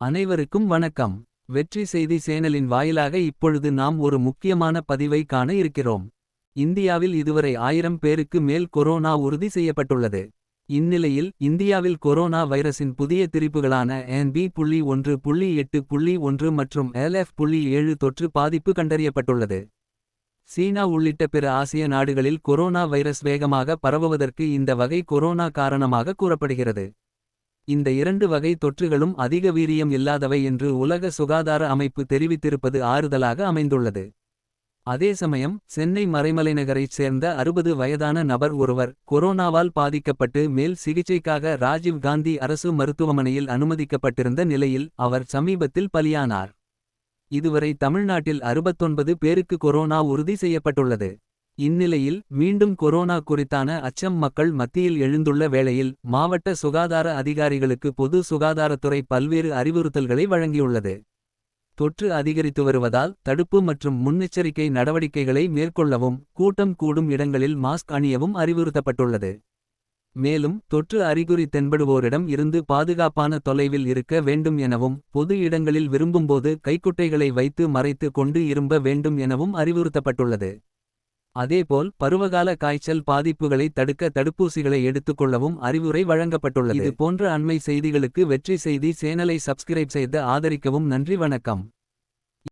அனைவருக்கும் வணக்கம். வெற்றி செய்தி சேனலின் வாயிலாக இப்பொழுது நாம் ஒரு முக்கியமான பதிவை காண இருக்கிறோம். இந்தியாவில் இதுவரை ஆயிரம் பேருக்கு மேல் கொரோனா உறுதி செய்யப்பட்டுள்ளது. இந்நிலையில் இந்தியாவில் கொரோனா வைரஸின் புதிய திரிப்புகளான என்பி புள்ளி ஒன்று புள்ளி எட்டு புள்ளி ஒன்று மற்றும் எல்எஃப் புள்ளி ஏழு தொற்று பாதிப்பு கண்டறியப்பட்டுள்ளது. சீனா உள்ளிட்ட பிற ஆசிய நாடுகளில் கொரோனா வைரஸ் வேகமாக பரவுவதற்கு இந்த வகை கொரோனா காரணமாக கூறப்படுகிறது. இந்த இரண்டு வகை தொற்றுகளும் அதிக வீரியம் இல்லாதவை என்று உலக சுகாதார அமைப்பு தெரிவித்திருப்பது ஆறுதலாக அமைந்துள்ளது. அதே சமயம் சென்னை மறைமலைநகரைச் சேர்ந்த அறுபது வயதான நபர் ஒருவர் கொரோனாவால் பாதிக்கப்பட்டு மேல் சிகிச்சைக்காக ராஜீவ் காந்தி அரசு மருத்துவமனையில் அனுமதிக்கப்பட்டிருந்த நிலையில் அவர் சமீபத்தில் பலியானார். இதுவரை தமிழ்நாட்டில் அறுபத்தொன்பது பேருக்கு கொரோனா உறுதி செய்யப்பட்டுள்ளது. இந்நிலையில் மீண்டும் கொரோனா குறித்தான அச்சம் மக்கள் மத்தியில் எழுந்துள்ள வேளையில் மாவட்ட சுகாதார அதிகாரிகளுக்கு பொது சுகாதாரத்துறை பல்வேறு அறிவுறுத்தல்களை வழங்கியுள்ளது. தொற்று அதிகரித்து வருவதால் தடுப்பு மற்றும் முன்னெச்சரிக்கை நடவடிக்கைகளை மேற்கொள்ளவும் கூட்டம் கூடும் இடங்களில் மாஸ்க் அணியவும் அறிவுறுத்தப்பட்டுள்ளது. மேலும் தொற்று அறிகுறி தென்படுவோரிடம் இருந்து பாதுகாப்பான தொலைவில் இருக்க வேண்டும் எனவும் பொது இடங்களில் விரும்பும்போது கைக்குட்டைகளை வைத்து மறைத்து கொண்டு இரும்ப வேண்டும் எனவும் அறிவுறுத்தப்பட்டுள்ளது. அதேபோல் பருவகால காய்ச்சல் பாதிப்புகளை தடுக்க தடுப்பூசிகளை எடுத்துக்கொள்ளவும் அறிவுரை வழங்கப்பட்டுள்ளது. இது போன்ற அண்மை செய்திகளுக்கு வெற்றி செய்தி சேனலை சப்ஸ்கிரைப் செய்து ஆதரிக்கவும் நன்றி வணக்கம்.